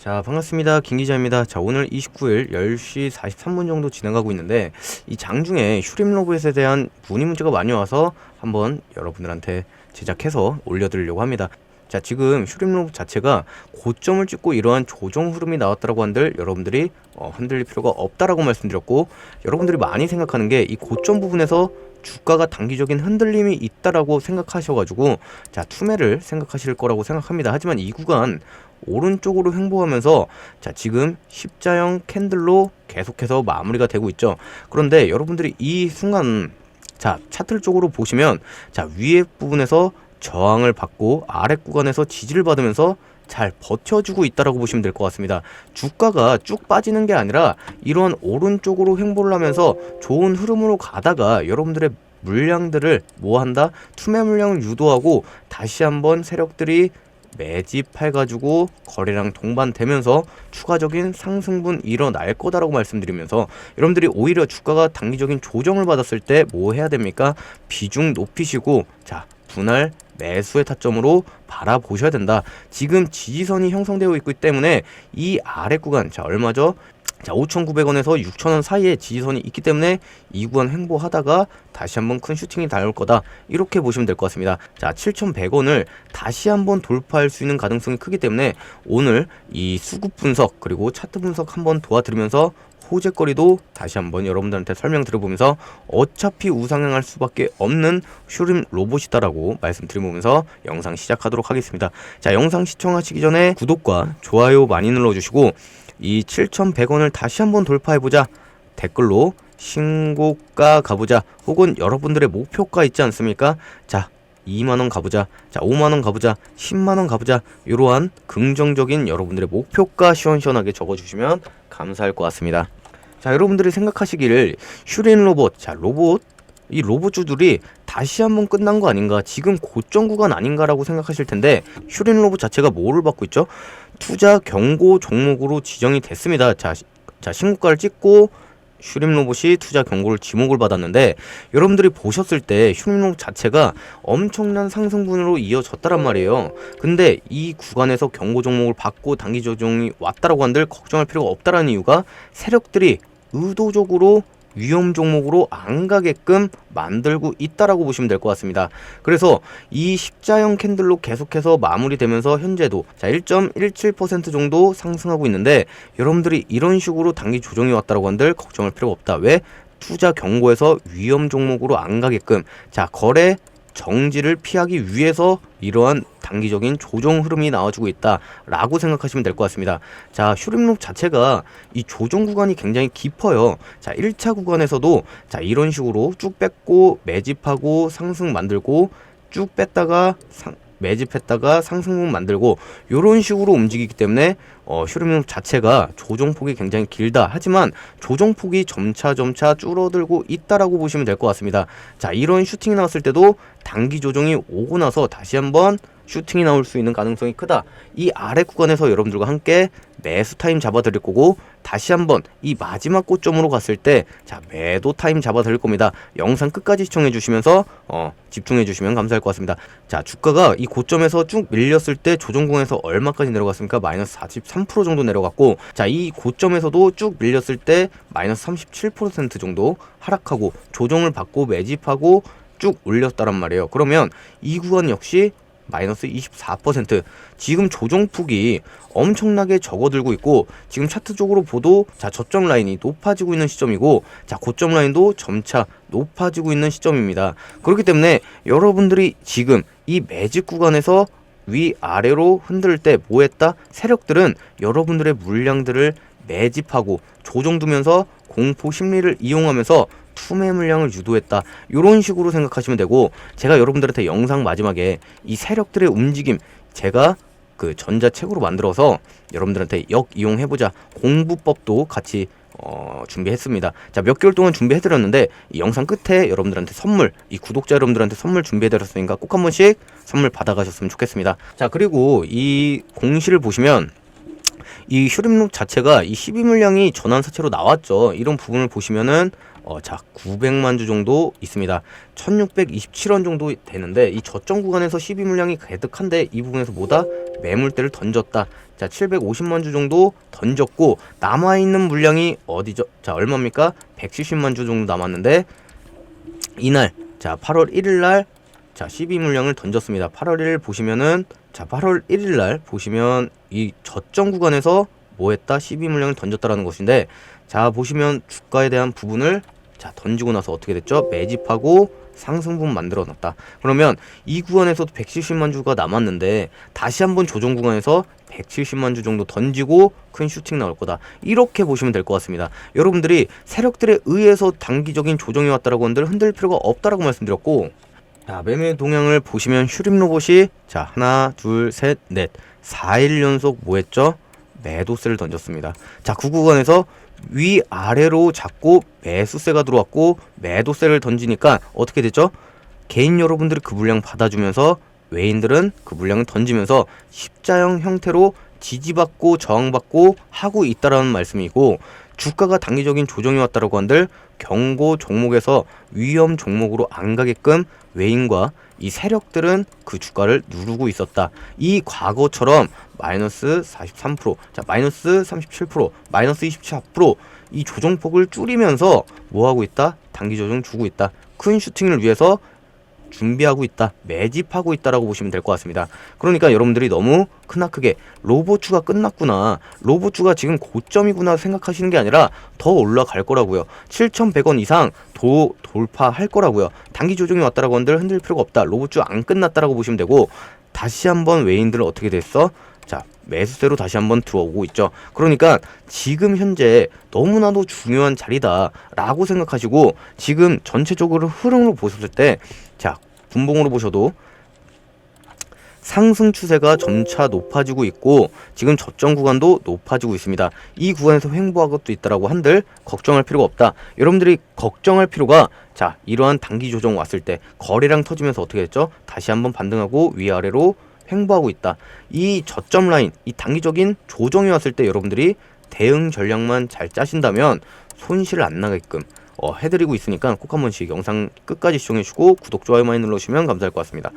자 반갑습니다. 김 기자입니다. 자 오늘 29일 10시 43분 정도 진행하고 있는데 이 장중에 슈림 로봇에 대한 문의 문제가 많이 와서 한번 여러분들한테 제작해서 올려드리려고 합니다. 자 지금 슈림 로봇 자체가 고점을 찍고 이러한 조정 흐름이 나왔다고 한들 여러분들이 어, 흔들릴 필요가 없다라고 말씀드렸고 여러분들이 많이 생각하는 게 이 고점 부분에서 주가가 단기적인 흔들림이 있다라고 생각하셔가지고 자 투매를 생각하실 거라고 생각합니다. 하지만 이 구간 오른쪽으로 횡보하면서 자 지금 십자형 캔들로 계속해서 마무리가 되고 있죠. 그런데 여러분들이 이 순간 자 차트 쪽으로 보시면 자 위에 부분에서 저항을 받고 아래 구간에서 지지를 받으면서 잘 버텨주고 있다라고 보시면 될 것 같습니다. 주가가 쭉 빠지는 게 아니라 이러한 오른쪽으로 횡보를 하면서 좋은 흐름으로 가다가 여러분들의 물량들을 뭐 한다? 투매 물량을 유도하고 다시 한번 세력들이 매집해가지고 거래량 동반되면서 추가적인 상승분 일어날 거다라고 말씀드리면서 여러분들이 오히려 주가가 단기적인 조정을 받았을 때 뭐 해야 됩니까? 비중 높이시고 자 분할 매수의 타점으로 바라보셔야 된다. 지금 지지선이 형성되어 있기 때문에 이 아래 구간 자 얼마죠? 자 5,900원에서 6,000원 사이에 지지선이 있기 때문에 이 구간 횡보하다가 다시 한번 큰 슈팅이 나올 거다 이렇게 보시면 될 것 같습니다 자 7,100원을 다시 한번 돌파할 수 있는 가능성이 크기 때문에 오늘 이 수급 분석 그리고 차트 분석 한번 도와드리면서 호재거리도 다시 한번 여러분들한테 설명드려보면서 어차피 우상향할 수밖에 없는 슈림 로봇이다라고 말씀드리면서 영상 시작하도록 하겠습니다. 자, 영상 시청하시기 전에 구독과 좋아요 많이 눌러주시고 이 7,100원을 다시 한번 돌파해보자. 댓글로 신고가 가보자. 혹은 여러분들의 목표가 있지 않습니까? 자 2만원 가보자. 자 5만원 가보자. 10만원 가보자. 이러한 긍정적인 여러분들의 목표가 시원시원하게 적어주시면 감사할 것 같습니다. 자 여러분들이 생각하시기를 슈린 로봇 자 로봇 이 로봇주들이 다시 한번 끝난 거 아닌가? 지금 고점 구간 아닌가라고 생각하실 텐데 슈린 로봇 자체가 뭐를 받고 있죠 투자 경고 종목으로 지정이 됐습니다 자, 시- 자 신고가를 찍고 슈림 로봇이 투자 경고를 지목을 받았는데 여러분들이 보셨을 때 슈림 로봇 자체가 엄청난 상승분으로 이어졌다란 말이에요. 근데 이 구간에서 경고 종목을 받고 단기 조정이 왔다라고 한들 걱정할 필요가 없다라는 이유가 세력들이 의도적으로 위험 종목으로 안 가게끔 만들고 있다라고 보시면 될 것 같습니다. 그래서 이 십자형 캔들로 계속해서 마무리되면서 현재도 자 1.17% 정도 상승하고 있는데 여러분들이 이런 식으로 단기 조정이 왔다라고 한들 걱정할 필요가 없다. 왜? 투자 경고에서 위험 종목으로 안 가게끔 자 거래 정지를 피하기 위해서 이러한 단기적인 조정 흐름이 나와주고 있다라고 생각하시면 될 것 같습니다. 자, 슈림록 자체가 이 조정 구간이 굉장히 깊어요. 자, 1차 구간에서도 자, 이런 식으로 쭉 뺐고 매집하고 상승 만들고 쭉 뺐다가 상, 매집했다가 상승분 만들고 이런 식으로 움직이기 때문에 어, 슈림록 자체가 조정폭이 굉장히 길다. 하지만 조정폭이 점차 점차 줄어들고 있다라고 보시면 될 것 같습니다. 자, 이런 슈팅이 나왔을 때도 단기 조정이 오고 나서 다시 한번 슈팅이 나올 수 있는 가능성이 크다. 이 아래 구간에서 여러분들과 함께 매수 타임 잡아 드릴 거고 다시 한번 이 마지막 고점으로 갔을 때 자, 매도 타임 잡아 드릴 겁니다. 영상 끝까지 시청해 주시면서 어, 집중해 주시면 감사할 것 같습니다. 자, 주가가 이 고점에서 쭉 밀렸을 때 조정공에서 얼마까지 내려갔습니까? 마이너스 43% 정도 내려갔고 자, 이 고점에서도 쭉 밀렸을 때 마이너스 37% 정도 하락하고 조정을 받고 매집하고 쭉 올렸다란 말이에요. 그러면 이 구간 역시 마이너스 24% 지금 조정폭이 엄청나게 적어들고 있고 지금 차트 쪽으로 보도 자 저점 라인이 높아지고 있는 시점이고 자 고점 라인도 점차 높아지고 있는 시점입니다. 그렇기 때문에 여러분들이 지금 이 매직 구간에서 위 아래로 흔들 때 뭐했다? 세력들은 여러분들의 물량들을 매집하고 조정두면서 공포 심리를 이용하면서 투매 물량을 유도했다. 이런 식으로 생각하시면 되고 제가 여러분들한테 영상 마지막에 이 세력들의 움직임 제가 그 전자책으로 만들어서 여러분들한테 역 이용해보자 공부법도 같이 어, 준비했습니다. 자, 몇 개월 동안 준비해드렸는데, 이 영상 끝에 여러분들한테 선물, 이 구독자 여러분들한테 선물 준비해드렸으니까 꼭 한 번씩 선물 받아가셨으면 좋겠습니다. 자, 그리고 이 공시를 보시면, 이 슈림룩 자체가 이 12물량이 전환사채로 나왔죠. 이런 부분을 보시면은 어, 자 900만 주 정도 있습니다. 1627원 정도 되는데 이 저점 구간에서 12물량이 가득한데 이 부분에서 뭐다 매물대를 던졌다. 자 750만 주 정도 던졌고 남아 있는 물량이 어디죠? 자 얼마입니까? 170만 주 정도 남았는데 이날 자 8월 1일 날 자 12 물량을 던졌습니다. 8월 1일 보시면은 자 8월 1일 날 보시면 이 저점 구간에서 뭐 했다? 12 물량을 던졌다라는 것인데 자 보시면 주가에 대한 부분을 자 던지고 나서 어떻게 됐죠? 매집하고 상승분 만들어 놨다. 그러면 이 구간에서도 170만 주가 남았는데 다시 한번 조정 구간에서 170만 주 정도 던지고 큰 슈팅 나올 거다. 이렇게 보시면 될 것 같습니다. 여러분들이 세력들에 의해서 단기적인 조정이 왔다라고 한들 흔들 필요가 없다라고 말씀드렸고 자, 매매 동향을 보시면 슈림 로봇이 자, 하나, 둘, 셋, 넷. 4일 연속 뭐 했죠? 매도세를 던졌습니다. 자, 그 구간에서 위아래로 잡고 매수세가 들어왔고 매도세를 던지니까 어떻게 됐죠? 개인 여러분들이 그 물량 받아주면서 외인들은 그 물량을 던지면서 십자형 형태로 지지받고 저항받고 하고 있다라는 말씀이고 주가가 단기적인 조정이 왔다라고 한들 경고 종목에서 위험 종목으로 안 가게끔 외인과 이 세력들은 그 주가를 누르고 있었다. 이 과거처럼 마이너스 43%, 자 마이너스 37%, 마이너스 24%이 조정폭을 줄이면서 뭐 하고 있다? 단기 조정 주고 있다. 큰 슈팅을 위해서 준비하고 있다, 매집하고 있다라고 보시면 될 것 같습니다. 그러니까 여러분들이 너무 크나크게 로봇주가 끝났구나, 로봇주가 지금 고점이구나 생각하시는 게 아니라 더 올라갈 거라고요. 7,100원 이상 도 돌파할 거라고요. 단기 조정이 왔다라고 한들 흔들 필요가 없다. 로봇주 안 끝났다라고 보시면 되고 다시 한번 외인들은 어떻게 됐어? 자, 매수세로 다시 한번 들어오고 있죠. 그러니까 지금 현재 너무나도 중요한 자리다라고 생각하시고 지금 전체적으로 흐름을 보셨을 때 자, 분봉으로 보셔도 상승 추세가 점차 높아지고 있고 지금 저점 구간도 높아지고 있습니다. 이 구간에서 횡보하고 또 있다라고 한들 걱정할 필요가 없다. 여러분들이 걱정할 필요가 자 이러한 단기 조정 왔을 때 거래량 터지면서 어떻게 됐죠? 다시 한번 반등하고 위아래로 횡보하고 있다. 이 저점 라인, 이 단기적인 조정이 왔을 때 여러분들이 대응 전략만 잘 짜신다면 손실 안 나게끔 어, 해드리고 있으니까 꼭 한 번씩 영상 끝까지 시청해주시고 구독, 좋아요 많이 눌러주시면 감사할 것 같습니다.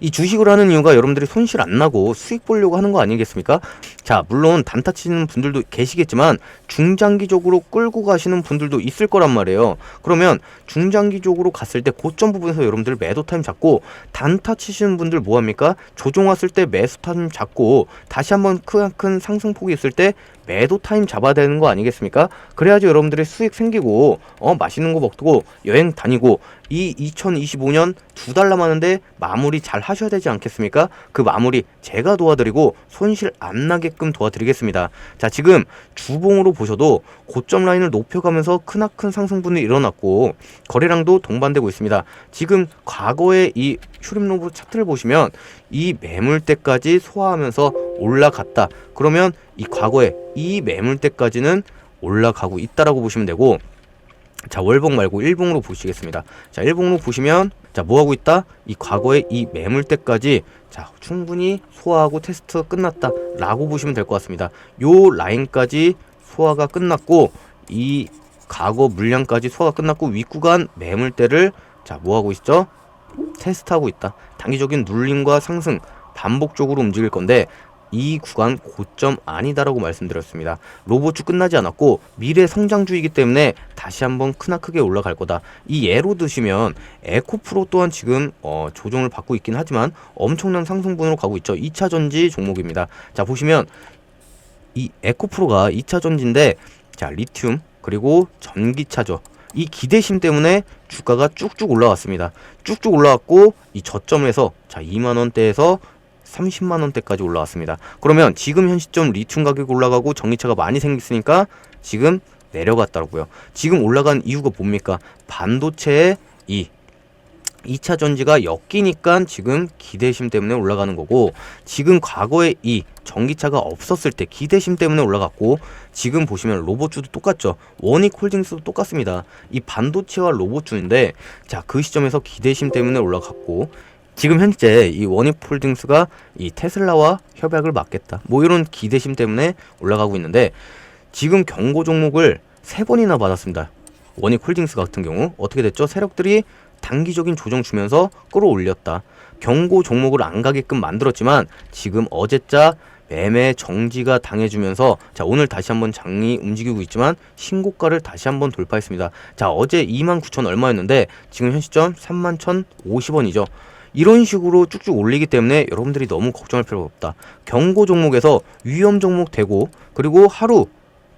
이 주식을 하는 이유가 여러분들이 손실 안 나고 수익 보려고 하는 거 아니겠습니까? 자, 물론 단타 치는 분들도 계시겠지만 중장기적으로 끌고 가시는 분들도 있을 거란 말이에요. 그러면 중장기적으로 갔을 때 고점 부분에서 여러분들 매도 타임 잡고 단타 치시는 분들 뭐 합니까? 조정 왔을 때 매수 타임 잡고 다시 한번 큰, 큰 상승폭이 있을 때 매도 타임 잡아야 되는 거 아니겠습니까? 그래야지 여러분들의 수익 생기고 어 맛있는 거 먹고 여행 다니고 이 2025년 두 달 남았는데 마무리 잘 하셔야 되지 않겠습니까? 그 마무리 제가 도와드리고 손실 안 나게끔 도와드리겠습니다. 자, 지금 주봉으로 보셔도 고점 라인을 높여가면서 크나큰 상승분이 일어났고 거래량도 동반되고 있습니다. 지금 과거의 이 슈림 로브 차트를 보시면 이 매물대까지 소화하면서 올라갔다. 그러면 이 과거에 이 매물대까지는 올라가고 있다라고 보시면 되고 자 월봉 말고 일봉으로 보시겠습니다. 자 일봉으로 보시면 자 뭐하고 있다? 이 과거의 이 매물대까지 자 충분히 소화하고 테스트 끝났다 라고 보시면 될 것 같습니다. 요 라인까지 소화가 끝났고 이 과거 물량까지 소화가 끝났고 윗구간 매물대를 자 뭐하고 있죠? 테스트하고 있다. 단기적인 눌림과 상승 반복적으로 움직일 건데 이 구간 고점 아니다라고 말씀드렸습니다. 로봇주 끝나지 않았고 미래 성장주이기 때문에 다시 한번 크나크게 올라갈 거다. 이 예로 드시면 에코프로 또한 지금 어, 조정을 받고 있긴 하지만 엄청난 상승분으로 가고 있죠. 2차 전지 종목입니다. 자 보시면 이 에코프로가 2차 전지인데 자 리튬 그리고 전기차죠. 이 기대심 때문에 주가가 쭉쭉 올라왔습니다. 쭉쭉 올라왔고 이 저점에서 자 2만 원대에서 30만 원대까지 올라왔습니다. 그러면 지금 현 시점 리튬 가격이 올라가고 전기차가 많이 생겼으니까 지금 내려갔더라고요. 지금 올라간 이유가 뭡니까? 반도체의 이 2차 전지가 엮이니까 지금 기대심 때문에 올라가는 거고 지금 과거에 이 전기차가 없었을 때 기대심 때문에 올라갔고 지금 보시면 로봇주도 똑같죠 원익 홀딩스도 똑같습니다 이 반도체와 로봇주인데 자 그 시점에서 기대심 때문에 올라갔고 지금 현재 이 원익홀딩스가 이 테슬라와 협약을 막겠다. 뭐 이런 기대심 때문에 올라가고 있는데 지금 경고 종목을 세 번이나 받았습니다. 원익홀딩스 같은 경우 어떻게 됐죠? 세력들이 단기적인 조정 주면서 끌어올렸다. 경고 종목을 안 가게끔 만들었지만 지금 어제자 매매 정지가 당해주면서 자 오늘 다시 한번 장이 움직이고 있지만 신고가를 다시 한번 돌파했습니다. 자 어제 29,000 얼마였는데 지금 현 시점 31,050원이죠. 이런 식으로 쭉쭉 올리기 때문에 여러분들이 너무 걱정할 필요가 없다. 경고 종목에서 위험 종목 되고 그리고 하루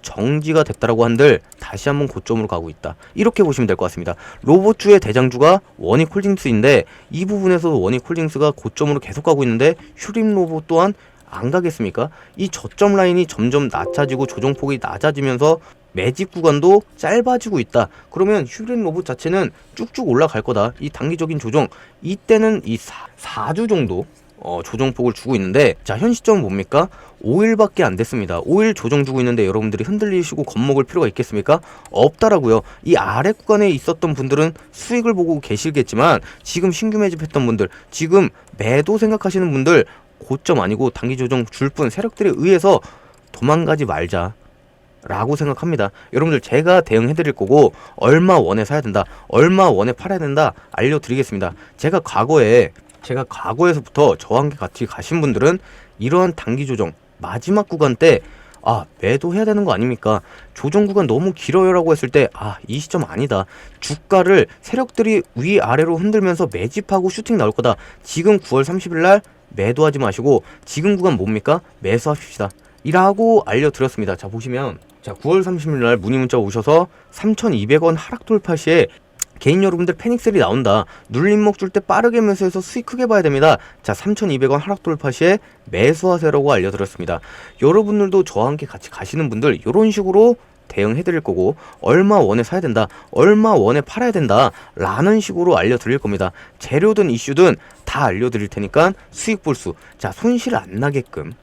정지가 됐다라고 한들 다시 한번 고점으로 가고 있다. 이렇게 보시면 될 것 같습니다. 로봇주의 대장주가 원익 홀딩스인데 이 부분에서도 원익 홀딩스가 고점으로 계속 가고 있는데 슈림 로봇 또한 안 가겠습니까? 이 저점 라인이 점점 낮아지고 조정폭이 낮아지면서 매집 구간도 짧아지고 있다. 그러면 슈린 로봇 자체는 쭉쭉 올라갈 거다. 이 단기적인 조정 이때는 이 4, 주 정도 어, 조정폭을 주고 있는데 자 현 시점은 뭡니까? 5일밖에 안 됐습니다. 5일 조정 주고 있는데 여러분들이 흔들리시고 겁먹을 필요가 있겠습니까? 없다라고요. 이 아래 구간에 있었던 분들은 수익을 보고 계시겠지만 지금 신규 매집했던 분들, 지금 매도 생각하시는 분들 고점 아니고 단기 조정 줄 뿐 세력들에 의해서 도망가지 말자. 라고 생각합니다. 여러분들 제가 대응해 드릴 거고 얼마 원에 사야 된다. 얼마 원에 팔아야 된다. 알려 드리겠습니다. 제가 과거에 제가 과거에서부터 저와 함께 같이 가신 분들은 이러한 단기 조정 마지막 구간 때 아, 매도해야 되는 거 아닙니까? 조정 구간 너무 길어요라고 했을 때, 아, 이 시점 아니다. 주가를 세력들이 위아래로 흔들면서 매집하고 슈팅 나올 거다. 지금 9월 30일 날 매도하지 마시고, 지금 구간 뭡니까? 매수합시다. 이라고 알려드렸습니다. 자, 보시면, 자, 9월 30일 날 문의 문자 오셔서 3,200원 하락 돌파 시에 개인 여러분들 패닉셀이 나온다. 눌림목 줄 때 빠르게 매수해서 수익 크게 봐야 됩니다. 자, 3,200원 하락 돌파 시에 매수하세요라고 알려드렸습니다. 여러분들도 저와 함께 같이 가시는 분들 이런 식으로 대응해 드릴 거고 얼마 원에 사야 된다 얼마 원에 팔아야 된다 라는 식으로 알려드릴 겁니다 재료든 이슈든 다 알려드릴 테니까 수익 볼수 자 손실 안 나게끔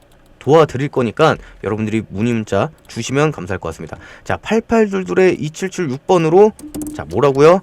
도와드릴 거니까 여러분들이 문의 문자 주시면 감사할 것 같습니다 자 8822의 2776번으로 자 뭐라고요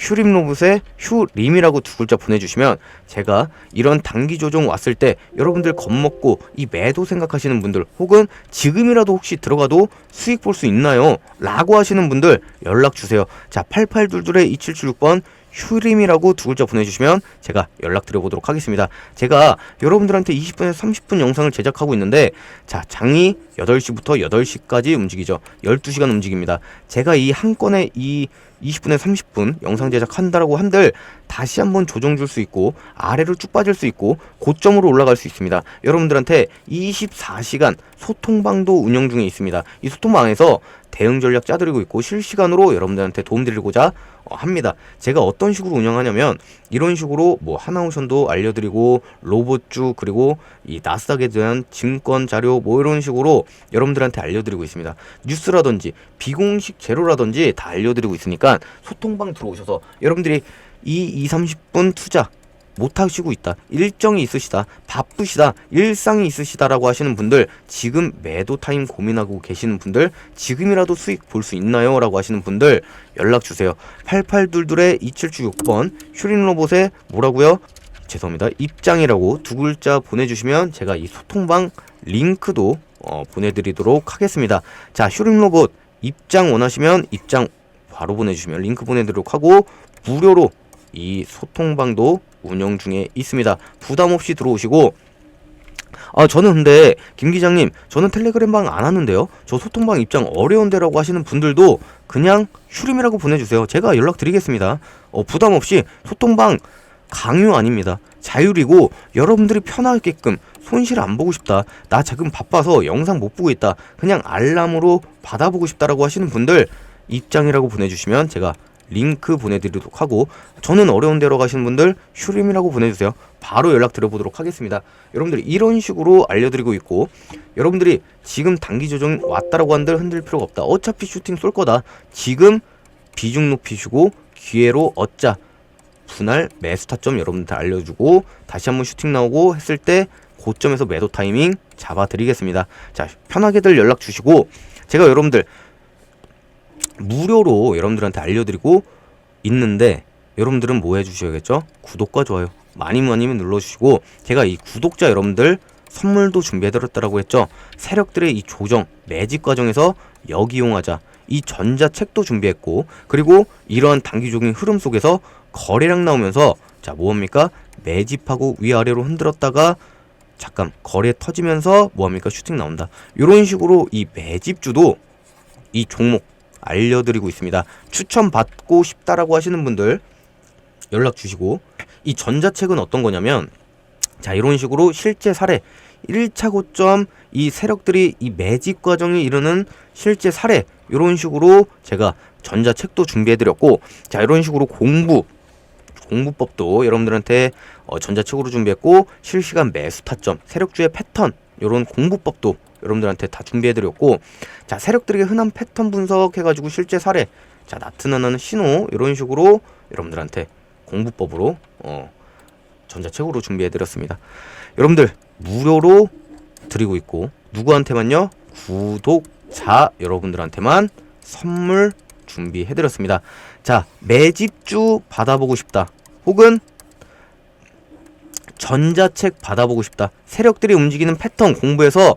휴림 로봇에 휴림이라고 두 글자 보내주시면 제가 이런 단기 조정 왔을 때 여러분들 겁먹고 이 매도 생각하시는 분들 혹은 지금이라도 혹시 들어가도 수익 볼 수 있나요? 라고 하시는 분들 연락 주세요. 자, 8822의 2776번 휴림이라고 두 글자 보내주시면 제가 연락드려 보도록 하겠습니다. 제가 여러분들한테 20분에서 30분 영상을 제작하고 있는데 자 장이 8시부터 8시까지 움직이죠. 12시간 움직입니다. 제가 이 한 건에 이 20분에 30분 영상 제작한다라고 한들 다시 한번 조정 줄 수 있고 아래로 쭉 빠질 수 있고 고점으로 올라갈 수 있습니다. 여러분들한테 24시간 소통방도 운영 중에 있습니다. 이 소통방에서 대응 전략 짜드리고 있고 실시간으로 여러분들한테 도움드리고자 어, 합니다. 제가 어떤 식으로 운영하냐면 이런 식으로 뭐 하나우선도 알려드리고 로봇주 그리고 이 나스닥에 대한 증권 자료 뭐 이런 식으로 여러분들한테 알려드리고 있습니다. 뉴스라든지 비공식 재료라든지 다 알려드리고 있으니까 소통방 들어오셔서 여러분들이 이 2, 30분 투자 못 하시고 있다. 일정이 있으시다. 바쁘시다. 일상이 있으시다라고 하시는 분들, 지금 매도 타임 고민하고 계시는 분들, 지금이라도 수익 볼 수 있나요? 라고 하시는 분들 연락 주세요. 8822의 2776번 슈린 로봇에 뭐라고요? 죄송합니다. 입장이라고 두 글자 보내주시면 제가 이 소통방 링크도 어, 보내드리도록 하겠습니다. 자, 슈림 로봇 입장 원하시면 입장 바로 보내주시면 링크 보내드리도록 하고 무료로 이 소통방도 운영 중에 있습니다. 부담 없이 들어오시고 아 저는 근데 김 기장님 저는 텔레그램 방 안 하는데요. 저 소통방 입장 어려운데라고 하시는 분들도 그냥 슈림이라고 보내주세요. 제가 연락 드리겠습니다. 어, 부담 없이 소통방 강요 아닙니다. 자율이고 여러분들이 편하게끔 손실 안 보고 싶다. 나 지금 바빠서 영상 못 보고 있다. 그냥 알람으로 받아보고 싶다라고 하시는 분들 입장이라고 보내주시면 제가 링크 보내드리도록 하고 저는 어려운 데로 가시는 분들 슈림이라고 보내주세요. 바로 연락 드려보도록 하겠습니다. 여러분들이 이런 식으로 알려드리고 있고 여러분들이 지금 단기 조정 왔다라고 한들 흔들 필요가 없다. 어차피 슈팅 쏠 거다. 지금 비중 높이시고 기회로 얻자. 분할 매수 타점 여러분들 알려주고 다시 한번 슈팅 나오고 했을 때 고점에서 매도 타이밍 잡아드리겠습니다. 자 편하게들 연락 주시고 제가 여러분들 무료로 여러분들한테 알려드리고 있는데 여러분들은 뭐 해주셔야겠죠? 구독과 좋아요 많이 많이 눌러주시고 제가 이 구독자 여러분들 선물도 준비해드렸다라고 했죠. 세력들의 이 조정 매집 과정에서 역이용하자 이 전자책도 준비했고 그리고 이러한 단기적인 흐름 속에서 거래량 나오면서 자 뭐합니까 매집하고 위아래로 흔들었다가 잠깐 거래 터지면서 뭐합니까 슈팅 나온다 이런 식으로 이 매집주도 이 종목 알려드리고 있습니다. 추천 받고 싶다라고 하시는 분들 연락 주시고 이 전자책은 어떤 거냐면 자 이런 식으로 실제 사례 1차 고점 이 세력들이 이 매집 과정에 이르는 실제 사례 이런 식으로 제가 전자책도 준비해 드렸고 자 이런 식으로 공부 공부법도 여러분들한테 어, 전자책으로 준비했고 실시간 매수 타점 세력주의 패턴 이런 공부법도 여러분들한테 다 준비해 드렸고 자 세력들에게 흔한 패턴 분석해 가지고 실제 사례 자 나타나는 신호 이런 식으로 여러분들한테 공부법으로 어, 전자책으로 준비해 드렸습니다. 여러분들 무료로 드리고 있고 누구한테만요? 구독자 여러분들한테만 선물 준비해 드렸습니다. 자, 매집주 받아보고 싶다. 혹은 전자책 받아보고 싶다. 세력들이 움직이는 패턴 공부해서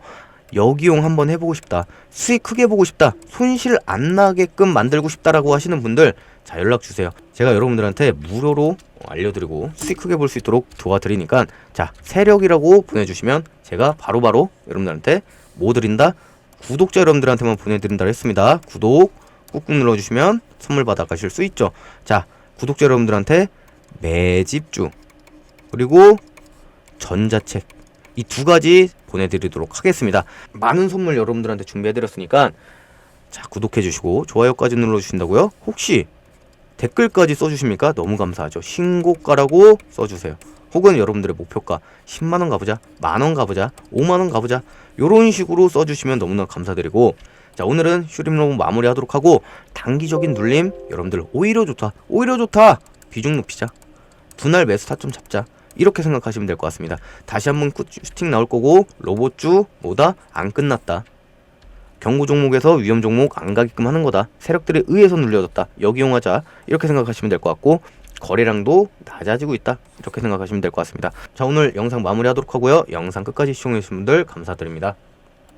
역이용 한번 해보고 싶다. 수익 크게 보고 싶다. 손실 안 나게끔 만들고 싶다라고 하시는 분들 자 연락 주세요. 제가 여러분들한테 무료로 알려드리고 수익 크게 볼 수 있도록 도와드리니까 자 세력이라고 보내주시면 제가 바로바로 여러분들한테 뭐 드린다? 구독자 여러분들한테만 보내드린다 했습니다. 구독 꾹꾹 눌러주시면 선물 받아 가실 수 있죠. 자 구독자 여러분들한테 매집주 그리고 전자책 이 두 가지 보내드리도록 하겠습니다. 많은 선물 여러분들한테 준비해드렸으니까 자 구독해주시고 좋아요까지 눌러주신다고요? 혹시 댓글까지 써주십니까? 너무 감사하죠. 신고가라고 써주세요. 혹은 여러분들의 목표가 10만원 가보자, 만원 가보자, 5만원 가보자 요런 식으로 써주시면 너무나 감사드리고 자 오늘은 슈림로그 마무리하도록 하고 단기적인 눌림 여러분들 오히려 좋다 오히려 좋다 비중 높이자 분할 매수 타점 잡자 이렇게 생각하시면 될 것 같습니다. 다시 한번 꾸- 슈팅 나올 거고 로봇주 뭐다? 안 끝났다. 경고 종목에서 위험 종목 안 가게끔 하는 거다. 세력들에 의해서 눌려졌다. 역이용하자. 이렇게 생각하시면 될 것 같고 거래량도 낮아지고 있다. 이렇게 생각하시면 될 것 같습니다. 자 오늘 영상 마무리하도록 하고요. 영상 끝까지 시청해 주신 분들 감사드립니다